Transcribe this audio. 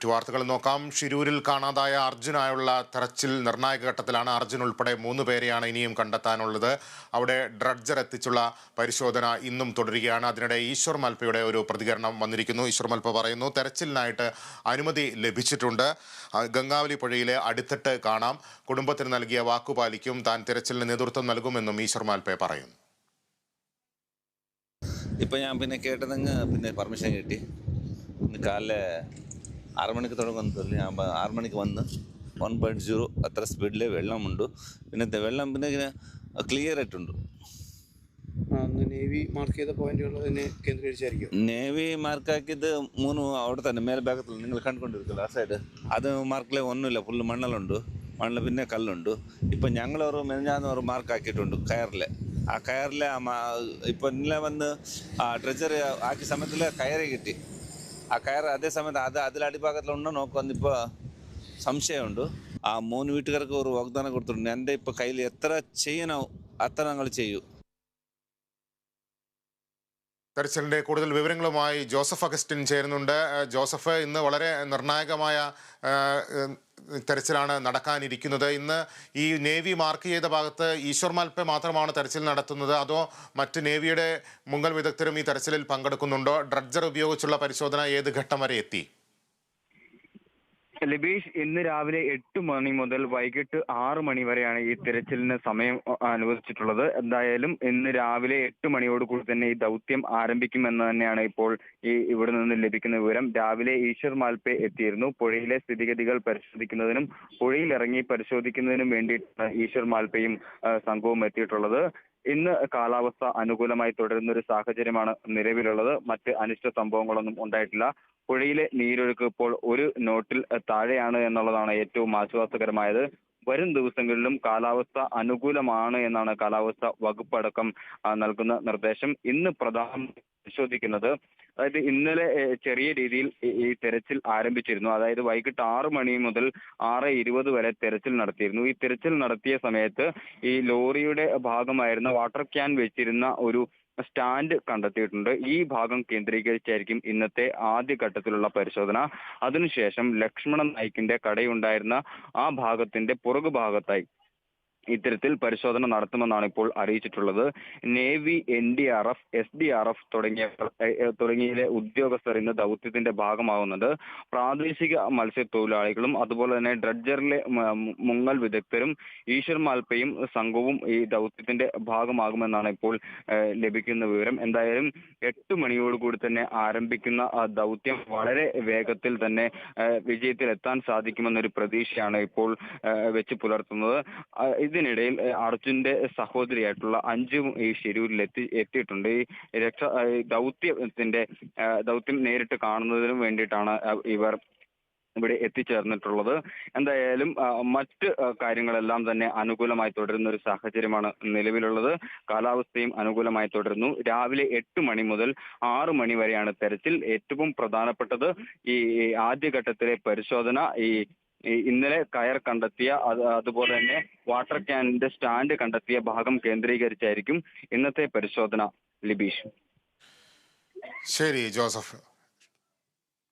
മറ്റു വാർത്തകൾ നോക്കാം. ഷിരൂരിൽ കാണാതായ അർജുനായുള്ള തെരച്ചിൽ നിർണായക ഘട്ടത്തിലാണ് അർജുൻ ഉൾപ്പെടെ മൂന്ന് പേരെയാണ് ഇനിയും കണ്ടെത്താനുള്ളത്. അവിടെ ഡ്രഡ്ജർ എത്തിച്ചുള്ള പരിശോധന ഇന്നും തുടരുകയാണ്. അതിനിടെ ഈശ്വർ മൽപ്പയുടെ ഒരു പ്രതികരണം വന്നിരിക്കുന്നു. ഈശ്വർ മൽപ്പ പറയുന്നു തെരച്ചിലിനായിട്ട് അനുമതി ലഭിച്ചിട്ടുണ്ട്. ഗംഗാവലി പുഴയിലെ അടിത്തട്ട് കാണാം. കുടുംബത്തിന് നൽകിയ വാക്കുപാലിക്കും താൻ തെരച്ചിലിന് നേതൃത്വം നൽകുമെന്നും ഈശ്വർ മാൽപ്പെ പറയുന്നു. ഇപ്പം ഞാൻ പിന്നെ കേട്ടതങ്ങ് പിന്നെ പെർമിഷൻ കിട്ടി. ഇന്ന് കാലിലെ ആറ് മണിക്ക് തുടങ്ങുമെന്ന് തോന്നി ഞാൻ ആറ് മണിക്ക് വന്ന് വൺ പോയിന്റ് സീറോ അത്ര സ്പീഡിൽ വെള്ളമുണ്ട്. പിന്നെ വെള്ളം പിന്നെ ഇങ്ങനെ ക്ലിയർ ആയിട്ടുണ്ട്. നേവി മാർക്ക് ചെയ്ത പോയിന്റുകൾ തന്നെ കേന്ദ്രീകരിച്ചായിരിക്കും. നേവി മാർക്കാക്കിയത് മൂന്ന് അവിടെ തന്നെ മേൽഭാഗത്തിൽ നിങ്ങൾ കണ്ടുകൊണ്ടിരിക്കില്ല ആ സൈഡ് അത് മാർക്കിലെ ഒന്നുമില്ല ഫുള്ള് മണ്ണലുണ്ട് മണ്ണിൽ പിന്നെ കല്ലുണ്ട്. ഇപ്പം ഞങ്ങളൊരു മെനഞ്ഞാന്ന് ഒരു മാർക്ക് ആക്കിയിട്ടുണ്ട് കയറിൽ ആ കയറിലെ ഇപ്പം ഇന്നലെ വന്ന് ആ ട്രെജർ ആക്കിയ സമയത്തിൽ കയറി കിട്ടി. ആ കയർ അതേ സമയത്ത് അത് നോക്കുമെന്ന് ഇപ്പോൾ സംശയമുണ്ട്. ആ മൂന്ന് വീട്ടുകാർക്ക് ഒരു വാഗ്ദാനം കൊടുത്തിട്ടുണ്ട്. എന്റെ ഇപ്പോൾ കയ്യിൽ എത്ര ചെയ്യണോ അത്ര ഞങ്ങൾ ചെയ്യൂ. തെരച്ചിലിന്റെ കൂടുതൽ വിവരങ്ങളുമായി ജോസഫ് അഗസ്റ്റിൻ ചേരുന്നുണ്ട്. ജോസഫ് ഇന്ന് വളരെ നിർണായകമായ തെരച്ചിലാണ് നടക്കാനിരിക്കുന്നത്. ഇന്ന് ഈ നേവി മാർക്ക് ചെയ്ത ഭാഗത്ത് ഈശ്വർ മാൽപ്പെ മാത്രമാണ് തെരച്ചിൽ നടത്തുന്നത്. അതോ മറ്റ് നേവിയുടെ മുങ്ങൽ വിദഗ്ധരും ഈ തെരച്ചിലിൽ പങ്കെടുക്കുന്നുണ്ടോ? ഡ്രഡ്ജർ ഉപയോഗിച്ചുള്ള പരിശോധന ഏത് ഘട്ടം വരെ എത്തി? ലിബീഷ് ഇന്ന് രാവിലെ എട്ട് മണി മുതൽ വൈകിട്ട് ആറ് മണി വരെയാണ് ഈ തിരച്ചിലിന് സമയം അനുവദിച്ചിട്ടുള്ളത്. എന്തായാലും ഇന്ന് രാവിലെ എട്ട് മണിയോട് കൂടി തന്നെ ഈ ദൗത്യം ആരംഭിക്കുമെന്ന് തന്നെയാണ് ഇപ്പോൾ ഈ ഇവിടെ നിന്ന് ലഭിക്കുന്ന വിവരം. രാവിലെ ഈശ്വർ മാൽപേ എത്തിയിരുന്നു. പുഴയിലെ സ്ഥിതിഗതികൾ പരിശോധിക്കുന്നതിനും പുഴയിൽ ഇറങ്ങി പരിശോധിക്കുന്നതിനും വേണ്ടിയിട്ടാണ് ഈശ്വർ മാൽപേയും സംഘവും എത്തിയിട്ടുള്ളത്. ഇന്ന് കാലാവസ്ഥ അനുകൂലമായി തുടരുന്ന ഒരു സാഹചര്യമാണ് നിലവിലുള്ളത്. മറ്റ് അനിഷ്ട സംഭവങ്ങളൊന്നും ഉണ്ടായിട്ടില്ല. പുഴയിലെ നീരൊഴുക്ക് ഇപ്പോൾ ഒരു നോട്ടിൽ താഴെയാണ് എന്നുള്ളതാണ് ഏറ്റവും ആശ്വാസകരമായത്. വരും ദിവസങ്ങളിലും കാലാവസ്ഥ അനുകൂലമാണ് എന്നാണ് കാലാവസ്ഥ വകുപ്പ് അടക്കം നൽകുന്ന നിർദ്ദേശം. ഇന്ന് പ്രധാനം പരിശോധിക്കുന്നത് അതായത് ഇന്നലെ ചെറിയ രീതിയിൽ ഈ- തെരച്ചിൽ ആരംഭിച്ചിരുന്നു. അതായത് വൈകിട്ട് ആറ് മണി മുതൽ ആറ് ഇരുപത് വരെ തെരച്ചിൽ നടത്തിയിരുന്നു. ഈ തെരച്ചിൽ നടത്തിയ സമയത്ത് ഈ ലോറിയുടെ ഭാഗമായിരുന്ന വാട്ടർ ക്യാൻ വെച്ചിരുന്ന ഒരു സ്റ്റാൻഡ് കണ്ടെത്തിയിട്ടുണ്ട്. ഈ ഭാഗം കേന്ദ്രീകരിച്ചായിരിക്കും ഇന്നത്തെ ആദ്യഘട്ടത്തിലുള്ള പരിശോധന. അതിനുശേഷം ലക്ഷ്മണൻ നായിക്കിന്റെ കടയുണ്ടായിരുന്ന ആ ഭാഗത്തിന്റെ പുറകു ഭാഗത്തായി ഇത്തരത്തിൽ പരിശോധന നടത്തുമെന്നാണ് ഇപ്പോൾ അറിയിച്ചിട്ടുള്ളത്. Navy N D R F S D R F തുടങ്ങിയ ഏഹ്, ഏഹ്, തുടങ്ങിയ ഉദ്യോഗസ്ഥർ ഇന്ന് ദൗത്യത്തിന്റെ ഭാഗമാവുന്നുണ്ട്. പ്രാദേശിക മത്സ്യത്തൊഴിലാളികളും അതുപോലെ തന്നെ ഡ്രഡ്ജറിലെ മുങ്ങൽ വിദഗ്ധരും ഈശ്വർ മാൽപ്പയും സംഘവും ഈ ദൗത്യത്തിന്റെ ഭാഗമാകുമെന്നാണ് ഇപ്പോൾ ലഭിക്കുന്ന വിവരം. എന്തായാലും എട്ട് മണിയോടുകൂടി തന്നെ ആരംഭിക്കുന്ന ആ ദൗത്യം വളരെ വേഗത്തിൽ തന്നെ വിജയത്തിലെത്താൻ സാധിക്കുമെന്നൊരു പ്രതീക്ഷയാണ് ഇപ്പോൾ വെച്ച് പുലർത്തുന്നത്. ഇതിനിടയിൽ അർജുന്റെ സഹോദരിയായിട്ടുള്ള അഞ്ചും ഈ ഷിരൂരിൽ എത്തി എത്തിയിട്ടുണ്ട്. ഈ രക്ഷ ദൗത്യത്തിന്റെ ദൗത്യം നേരിട്ട് കാണുന്നതിനും വേണ്ടിയിട്ടാണ് ഇവർ ഇവിടെ എത്തിച്ചേർന്നിട്ടുള്ളത്. എന്തായാലും മറ്റ് കാര്യങ്ങളെല്ലാം തന്നെ അനുകൂലമായി തുടരുന്ന ഒരു സാഹചര്യമാണ് നിലവിലുള്ളത്. കാലാവസ്ഥയും അനുകൂലമായി തുടരുന്നു. രാവിലെ എട്ട് മണി മുതൽ ആറ് മണി വരെയാണ് തെരച്ചിൽ. ഏറ്റവും പ്രധാനപ്പെട്ടത് ഈ ആദ്യഘട്ടത്തിലെ പരിശോധന ഈ ഇന്നലെ കയർ കണ്ടെത്തിയ അതുപോലെ തന്നെ വാട്ടർ ക്യാനിന്റെ സ്റ്റാൻഡ് കണ്ടെത്തിയ ഭാഗം കേന്ദ്രീകരിച്ചായിരിക്കും ഇന്നത്തെ പരിശോധന ലിബീഷ്. ശരി ജോസഫ്.